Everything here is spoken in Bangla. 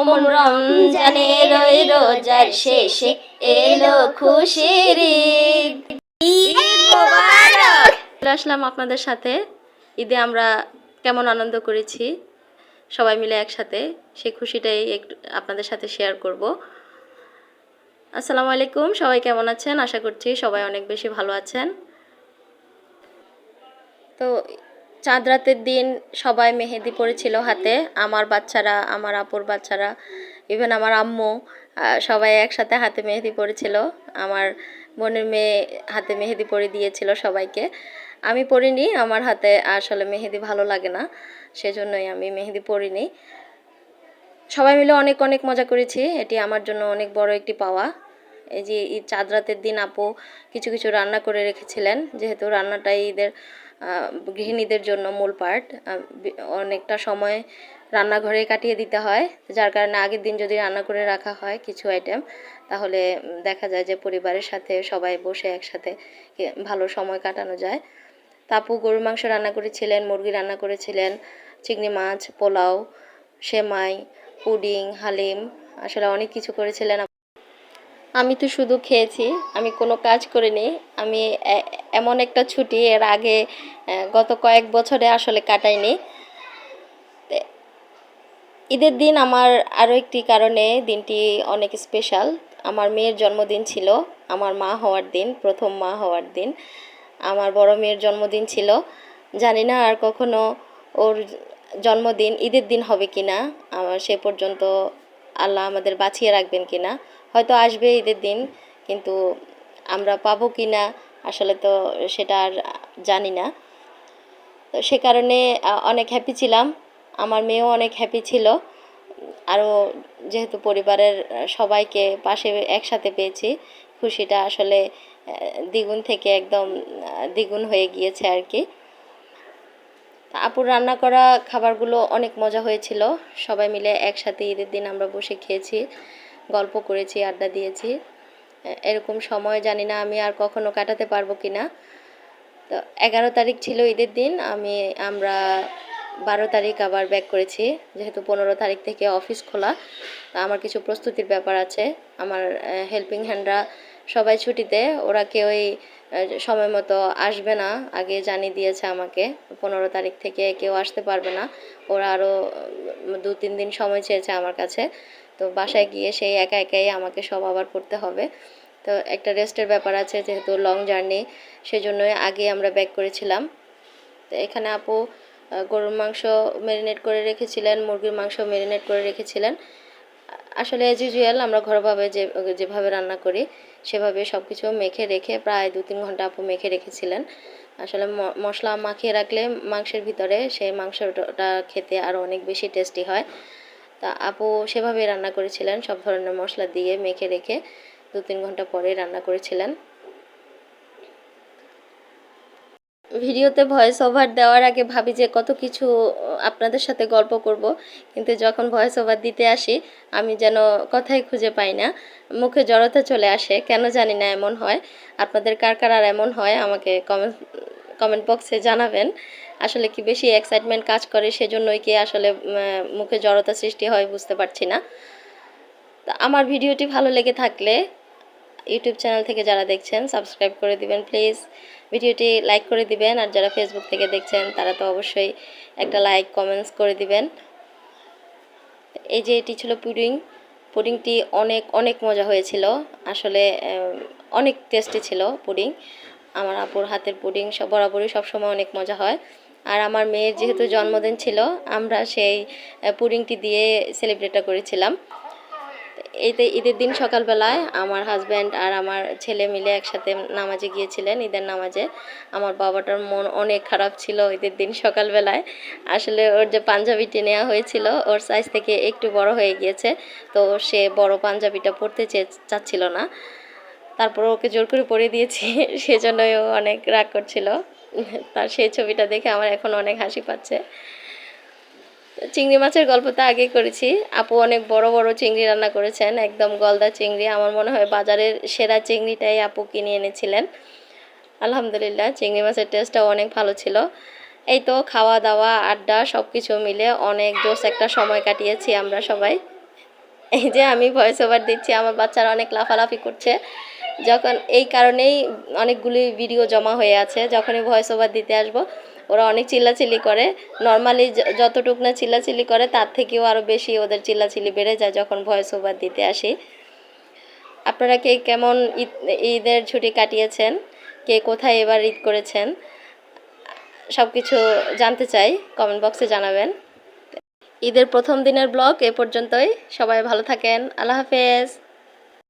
ওমন রমজানে রই রোজার শেষে এলো খুশির আসলাম আপনাদের সাথে। ঈদে আমরা কেমন আনন্দ করেছি, সবাই মিলে একসাথে। সেই খুশিটাই একটু আপনাদের সাথে শেয়ার করব। আসসালামু আলাইকুম, সবাই কেমন আছেন? আশা করছি সবাই অনেক বেশি ভালো আছেন। তো চাঁদ রাতের দিন সবাই মেহেদি পড়েছিল হাতে। আমার বাচ্চারা, আমার আপুর বাচ্চারা ইভেন আমার আম্মু সবাই একসাথে হাতে মেহেদি পড়েছিল আমার বোনের মেয়ে হাতে মেহেদি পরে দিয়েছিল সবাইকে। আমি পরিনি, আমার হাতে আসলে মেহেদি ভালো লাগে না, সেজন্যই আমি মেহেদি পরিনি। সবাই মিলে অনেক অনেক মজা করেছি। এটি আমার জন্য অনেক বড় একটি পাওয়া। এই যে ঈদ চাঁদ রাতের দিন আপু কিছু কিছু রান্না করে রেখেছিলেন, যেহেতু রান্নাটাই ঈদের গৃহিণীদের জন্য মূল পার্ট অনেকটা সময় রান্নাঘরে কাটিয়ে দিতে হয়। যার কারণে আগের দিন যদি রান্না করে রাখা হয় কিছু আইটেম তাহলে দেখা যায় যে পরিবারের সাথে সবাই বসে একসাথে ভালো সময় কাটানো যায়। তাপু গরুর মাংস রান্না করেছিলেন, মুরগি রান্না করেছিলেন, চিংড়ি মাছ, পোলাও, সেমাই, পুডিং, হালিম, আসলে অনেক কিছু করেছিলেন আমি তো শুধু খেয়েছি, আমি কোনো কাজ করিনি। আমি এমন একটা ছুটি এর আগে গত কয়েক বছরে আসলে কাটাইনি। ঈদের দিন আমার আরও একটি কারণে দিনটি অনেক স্পেশাল আমার মেয়ের জন্মদিন ছিল, আমার মা হওয়ার দিন, প্রথম মা হওয়ার দিন। আমার বড় মেয়ের জন্মদিন ছিল। জানি না আর কখনো ওর জন্মদিন, ঈদের দিন হবে কি না আমার সে পর্যন্ত আল্লাহ আমাদের বাঁচিয়ে রাখবেন কি না? হয়তো আসবে ঈদের দিন, কিন্তু আমরা পাবো কি না, আসলে তো সেটা আর জানি না। তো সে কারণে অনেক হ্যাপি ছিলাম। আমার মেয়েও অনেক হ্যাপি ছিল। আরও যেহেতু পরিবারের সবাইকে পাশে একসাথে পেয়েছি, খুশিটা আসলে দ্বিগুণ থেকে একদম দ্বিগুণ হয়ে গিয়েছে আর কি। তা আপুর রান্না করা খাবারগুলো অনেক মজা হয়েছিল। সবাই মিলে একসাথে ঈদের দিন আমরা বসে খেয়েছি, গল্প করেছি, আড্ডা দিয়েছি। এরকম সময় জানি না আমি আর কখনো কাটাতে পারব কি না তো এগারো তারিখ ছিল ঈদের দিন, আমি, আমরা বারো তারিখ আবার ব্যাক করেছি, যেহেতু পনেরো তারিখ থেকে অফিস খোলা। তা আমার কিছু প্রস্তুতির ব্যাপার আছে। আমার হেল্পিং হ্যান্ডরা সবাই ছুটিতে, ওরা কেউই সময় মতো আসবে না। আগে জানিয়ে দিয়েছে আমাকে, পনেরো তারিখ থেকে কেউ আসতে পারবে না। ওরা আরও দু, তিন দিন সময় চেয়েছে আমার কাছে। তো বাসায় গিয়ে সেই একা একাই আমাকে সব আবার করতে হবে। তো একটা রেস্টের ব্যাপার আছে, যেহেতু লং জার্নি সেজন্যই আগে আমরা ব্যাক করেছিলাম। তো এখানে আপু গরুর মাংস ম্যারিনেট করে রেখেছিলেন, মুরগির মাংস ম্যারিনেট করে রেখেছিলেন। আসলে অ্যাজ ইউজুয়াল আমরা ঘরোয়াভাবে যে, যেভাবে রান্না করি সেভাবে সব কিছু মেখে রেখে প্রায় দু তিন ঘণ্টা আপু মেখে রেখেছিলেন। আসলে মশলা মাখিয়ে রাখলে মাংসের ভিতরে সেই মাংসটা খেতে আরও অনেক বেশি টেস্টি হয়। তা আপু সেভাবে রান্না করেছিলেন, সব ধরনের মশলা দিয়ে মেখে রেখে দু তিন ঘণ্টা পরে রান্না করেছিলেন। ভিডিওতে ভয়েস ওভার দেওয়ার আগে ভাবি যে কত কিছু আপনাদের সাথে গল্প করব। কিন্তু যখন ভয়েস ওভার দিতে আসি, আমি যেন কথাই খুঁজে পাই না, মুখে জড়তা চলে আসে, কেন জানি না এমন হয়। আপনাদের কার কার আর এমন হয়, আমাকে কমেন্ট কমেন্ট বক্সে জানাবেন। আসলে কি বেশি এক্সাইটমেন্ট কাজ করে, সেজন্যই কি আসলে মুখে জড়তা সৃষ্টি হয় বুঝতে পারছি না। আমার ভিডিওটি ভালো লেগে থাকলে ইউটিউব চ্যানেল থেকে যারা দেখছেন সাবস্ক্রাইব করে দিবেন প্লিজ ভিডিওটি লাইক করে দিবেন, আর যারা ফেসবুক থেকে দেখছেন, তারা তো অবশ্যই একটা লাইক কমেন্টস করে দিবেন। এই যে এটি ছিল পুডিং। পুডিংটি অনেক অনেক মজা হয়েছিল। আসলে অনেক টেস্টি ছিল পুডিং। আমার আপুর হাতের পুডিং সব, বরাবরই সবসময় অনেক মজা হয়। আর আমার মেয়ের যেহেতু জন্মদিন ছিল, আমরা সেই পুডিংটি দিয়ে সেলিব্রেটটা করেছিলাম। এইতে ঈদের দিন সকালবেলায় আমার হাজব্যান্ড আর আমার ছেলে মিলে একসাথে নামাজে গিয়েছিলেন, ঈদের নামাজে। আমার বাবাটার মন অনেক খারাপ ছিল ঈদের দিন সকালবেলায়। আসলে ওর যে পাঞ্জাবিটি নেওয়া হয়েছিল, ওর সাইজ থেকে একটু বড় হয়ে গিয়েছে, তো সে বড় পাঞ্জাবিটা পরতে চেয়ে, চাচ্ছিল না। তারপর ওকে জোর করে পরিয়ে দিয়েছি, সেজন্যই ও অনেক রাগ করছিল। তার সেই ছবিটা দেখে আমার এখন অনেক হাসি পাচ্ছে। চিংড়ি মাছের গল্প তো আগেই করেছি। আপু অনেক বড় বড় চিংড়ি রান্না করেছেন, একদম গলদা চিংড়ি। আমার মনে হয় বাজারের সেরা চিংড়িটাই আপু কিনে এনেছিলেন। আলহামদুলিল্লাহ, চিংড়ি মাছের টেস্টটাও অনেক ভালো ছিল। এই তো খাওয়া, দাওয়া, আড্ডা সব কিছু মিলে অনেক জোস একটা সময় কাটিয়েছি আমরা সবাই। এই যে আমি ভয়েস ওভার দিচ্ছি, আমার বাচ্চারা অনেক লাফালাফি করছে। যখন এই কারণেই অনেকগুলি ভিডিও জমা হয়ে আছে, যখনই ভয়েস ওভার দিতে আসব ওরা অনেক চিল্লাচিল্লি করে। নর্মালি যতটুক না চিল্লাচিল্লি করে, তার থেকেও আরও বেশি ওদের চিল্লাচিল্লি বেড়ে যায় যখন ভয়েস ওভার দিতে আসি। আপনারা কে কেমন ঈদ, ঈদের ছুটি কাটিয়েছেন? কে কোথায় এবার ঈদ করেছেন? সব কিছু জানতে চাই কমেন্ট বক্সে জানাবেন। ঈদের প্রথম দিনের ব্লগ এ পর্যন্তই। সবাই ভালো থাকেন। আল্লাহ হাফেজ।